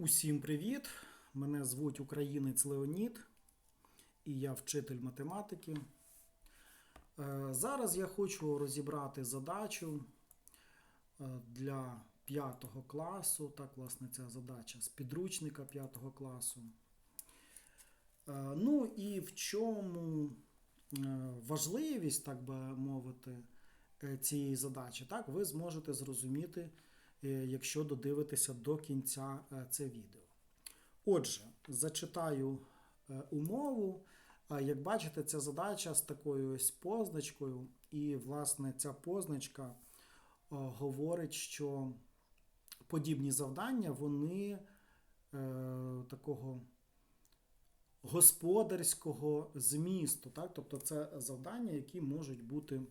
Усім привіт! Мене звуть Українець Леонід, і я вчитель математики. Е, Зараз я хочу розібрати задачу е, для 5 класу. Так, власне, ця задача з підручника 5 класу. Е, Ну і в чому важливість, так би мовити, цієї задачі, так, ви зможете зрозуміти, якщо додивитеся до кінця е, це відео. Отже, зачитаю е, умову. Як бачите, ця задача з такою ось позначкою, і, власне, ця позначка е, говорить, що подібні завдання вони е, такого господарського змісту. Так? Тобто це завдання, які можуть бути е,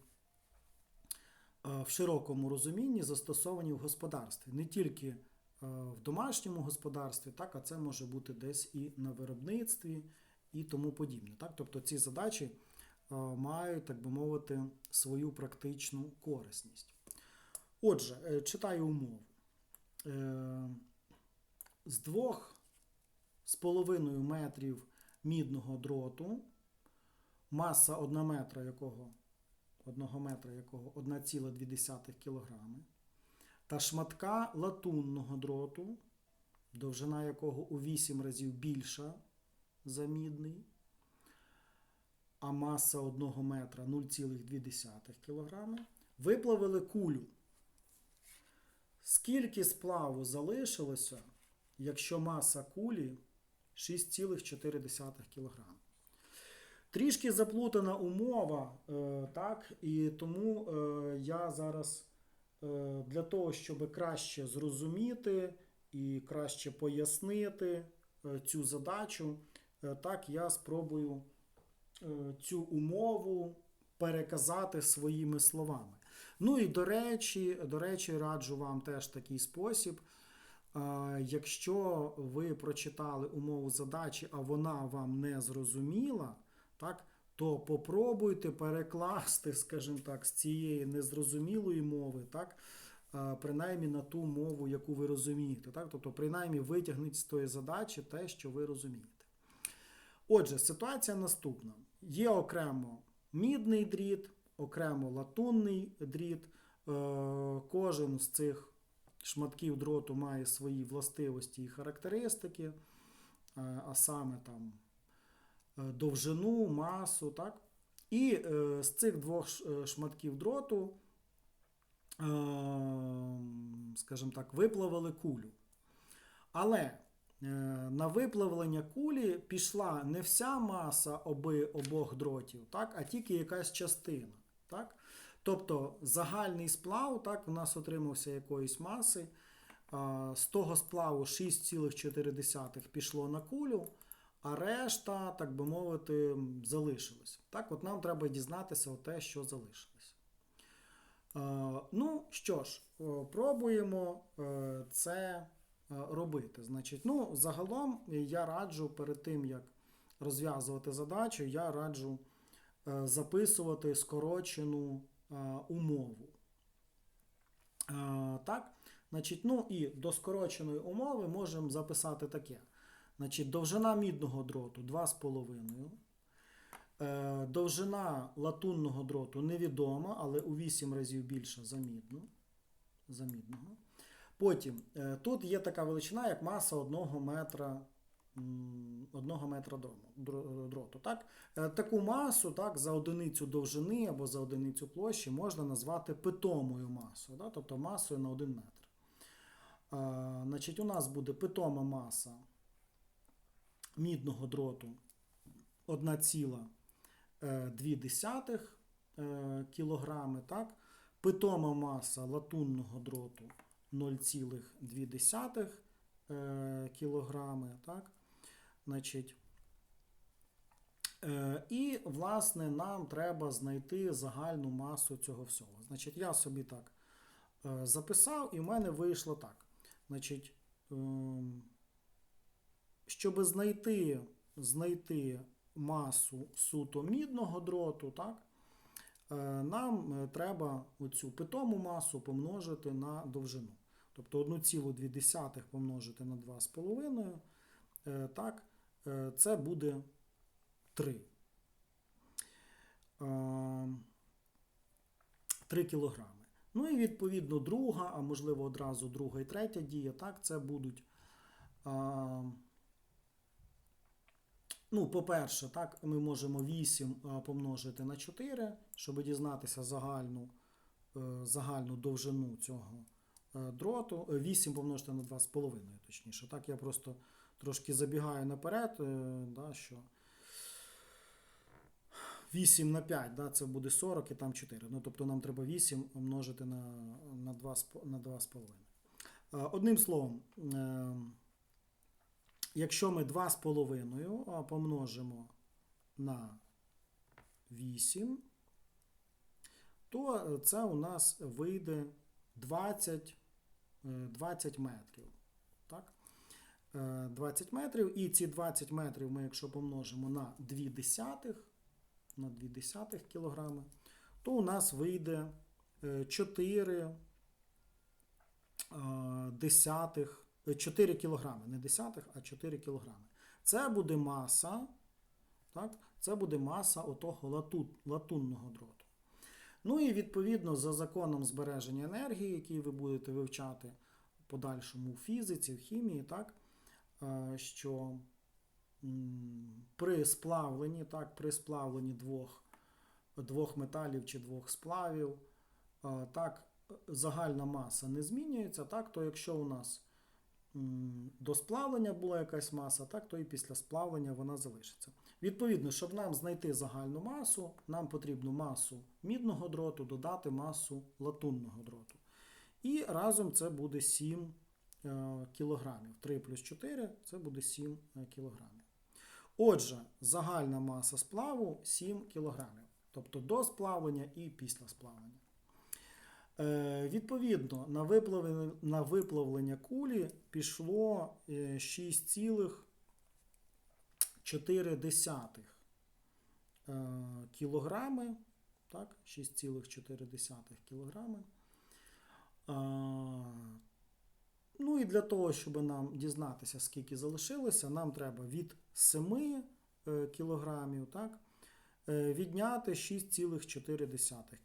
в широкому розумінні застосовані в господарстві. Не тільки е, в домашньому господарстві, так, а це може бути десь і на виробництві і тому подібне. Так? Тобто ці задачі е, мають, так би мовити, свою практичну корисність. Отже, е, читаю умову. З двох з половиною метрів мідного дроту, маса 1 метра якого 1 метра якого 1,2 кг, та шматка латунного дроту, довжина якого у 8 разів більша за мідний, а маса 1 метра 0,2 кг, виплавили кулю. Скільки сплаву залишилося, якщо маса кулі 6,4 кг? Трішки заплутана умова, е, так, і тому е, я зараз е, для того, щоб краще зрозуміти і краще пояснити цю задачу, так я спробую цю умову переказати своїми словами. Ну і до речі, до речі, раджу вам теж такий спосіб. Якщо ви прочитали умову задачі, а вона вам не зрозуміла, так, то попробуйте перекласти, скажімо так, з цієї незрозумілої мови, так, принаймні на ту мову, яку ви розумієте. Так? Тобто, принаймні витягніть з тої задачі те, що ви розумієте. Отже, ситуація наступна: є окремо мідний дріт, окремо латунний дріт. Е, Кожен з цих шматків дроту має свої властивості і характеристики, е, а саме там довжину, масу. Так? І е, з цих двох е, шматків дроту, е, скажімо так, виплавили кулю. Але е, на виплавлення кулі пішла не вся маса оби, обох дротів, так, а тільки якась частина. Так? Тобто загальний сплав так, у нас отримався якоїсь маси. З того сплаву 6,4 пішло на кулю, а решта, так би мовити, залишилось. Так, от нам треба дізнатися те, що залишилось. Е, Ну що ж, пробуємо е, це е, робити. Значить, ну, загалом я раджу перед тим, як розв'язувати задачу, я раджу записувати скорочену умову. Так, значить, ну і до скороченої умови можемо записати таке. Значить, довжина мідного дроту 2,5. Е, Довжина латунного дроту невідома, але у 8 разів більша за, мідну, за мідного. Потім е, тут є така величина, як маса 1 метра, 1 метра дроту. Так? Е, Таку масу так, за одиницю довжини або за одиницю площі можна назвати питомою масою, да? тобто масою на 1 метр. Значить, у нас буде питома маса мідного дроту 1,2 е, кілограми, так? Питома маса латунного дроту 0,2 е, кілограми, так? Значить, е, і, власне, нам треба знайти загальну масу цього всього. Значить, я собі так е, записав, і в мене вийшло так. Значить, ем, щоб знайти, знайти масу суто мідного дроту, так, е, нам е, треба оцю питому масу помножити на довжину. Тобто 1,2 помножити на 2,5, е, так, це буде 3. 3 кілограми. Ну і відповідно друга, а можливо одразу друга і третя дія, так, це будуть. Ну, по-перше, так, ми можемо 8 помножити на 4, щоб дізнатися загальну, е, загальну довжину цього е, дроту. Е, 8 помножити на 2,5, точніше. Так, я просто трошки забігаю наперед, е, да, що 8 на 5, да, це буде 40 і там 4. Ну, тобто нам треба 8 помножити на, на 2, з- на 2,5. Е, Одним словом, е, якщо ми 2,5 а, помножимо на 8, то е, це у нас вийде 20, е, 20 метрів. Так? Е, 20 метрів. І ці 20 метрів ми, якщо помножимо на 2 десятих, на 2 десятих кілограми, то у нас вийде е, 4 е, десятих, е, 4 кілограми, не десятих, а 4 кілограми. Це буде маса, так? Це буде маса отого лату, латунного дроту. Ну і відповідно за законом збереження енергії, який ви будете вивчати подальшому в фізиці, в хімії, так, е, що при сплавленні, так, при сплавленні двох, двох металів чи двох сплавів, е, так, загальна маса не змінюється, так, то якщо у нас до сплавлення була якась маса, так, то і після сплавлення вона залишиться. Відповідно, щоб нам знайти загальну масу, нам потрібно масу мідного дроту додати масу латунного дроту. І разом це буде 7 е, кілограмів. 3 плюс 4 це буде 7 е, кілограмів. Отже, загальна маса сплаву 7 кілограмів. Тобто до сплавлення і після сплавлення. Е, відповідно, на виплавлення, на виплавлення кулі пішло е, 6,4 е, кілограми. Так, 6,4 кілограми. Ну і для того, щоб нам дізнатися, скільки залишилося, нам треба від 7 е, кілограмів, так, е, відняти 6,4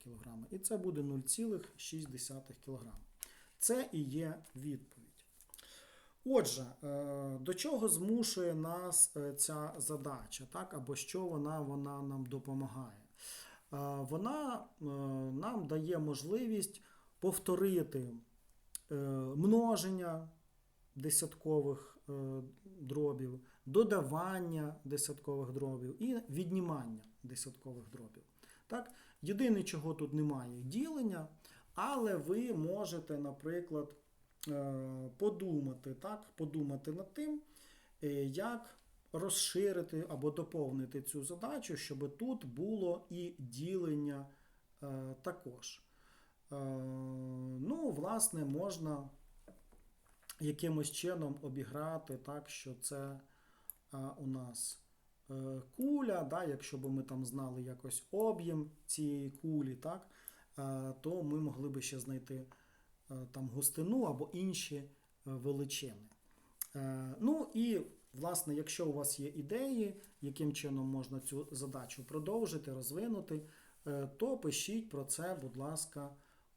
кг. І це буде 0,6 кг. Це і є відповідь. Отже, е, до чого змушує нас е, ця задача, так, або що вона, вона нам допомагає? Е, Вона е, нам дає можливість повторити е, множення десяткових е, дробів, додавання десяткових дробів і віднімання десяткових дробів. Так? Єдине, чого тут немає, ділення, але ви можете, наприклад, е, подумати, так? подумати над тим, е, як розширити або доповнити цю задачу, щоб тут було і ділення е, також. Ну, власне, можна якимось чином обіграти так, що це у нас е, куля, да, якщо б ми там знали якось об'єм цієї кулі, так, е, то ми могли би ще знайти е, там густину або інші величини. Ну і, власне, якщо у вас є ідеї, яким чином можна цю задачу продовжити, розвинути, то пишіть про це, будь ласка,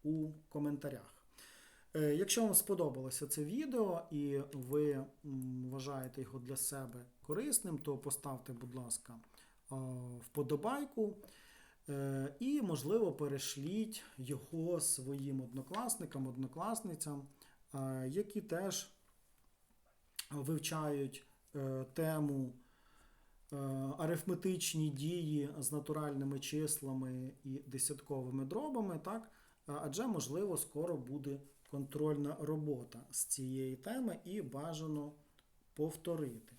у коментарях. Якщо вам сподобалося це відео і ви вважаєте його для себе корисним, то поставте, будь ласка, вподобайку е, і, можливо, перешліть його своїм однокласникам, однокласницям, е, які теж вивчають е, тему арифметичні дії з натуральними числами і десятковими дробами, так? Адже, можливо, скоро буде контрольна робота з цієї теми і бажано повторити.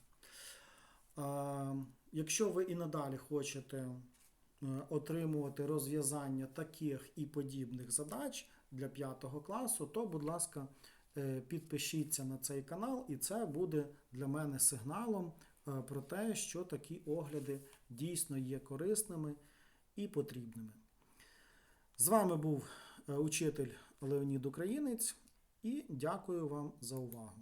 Якщо ви і надалі хочете е, отримувати розв'язання таких і подібних задач для 5 класу, то, будь ласка, е, підпишіться на цей канал, і це буде для мене сигналом е, про те, що такі огляди дійсно є корисними і потрібними. З вами був учитель Леонід Українець. І дякую вам за увагу.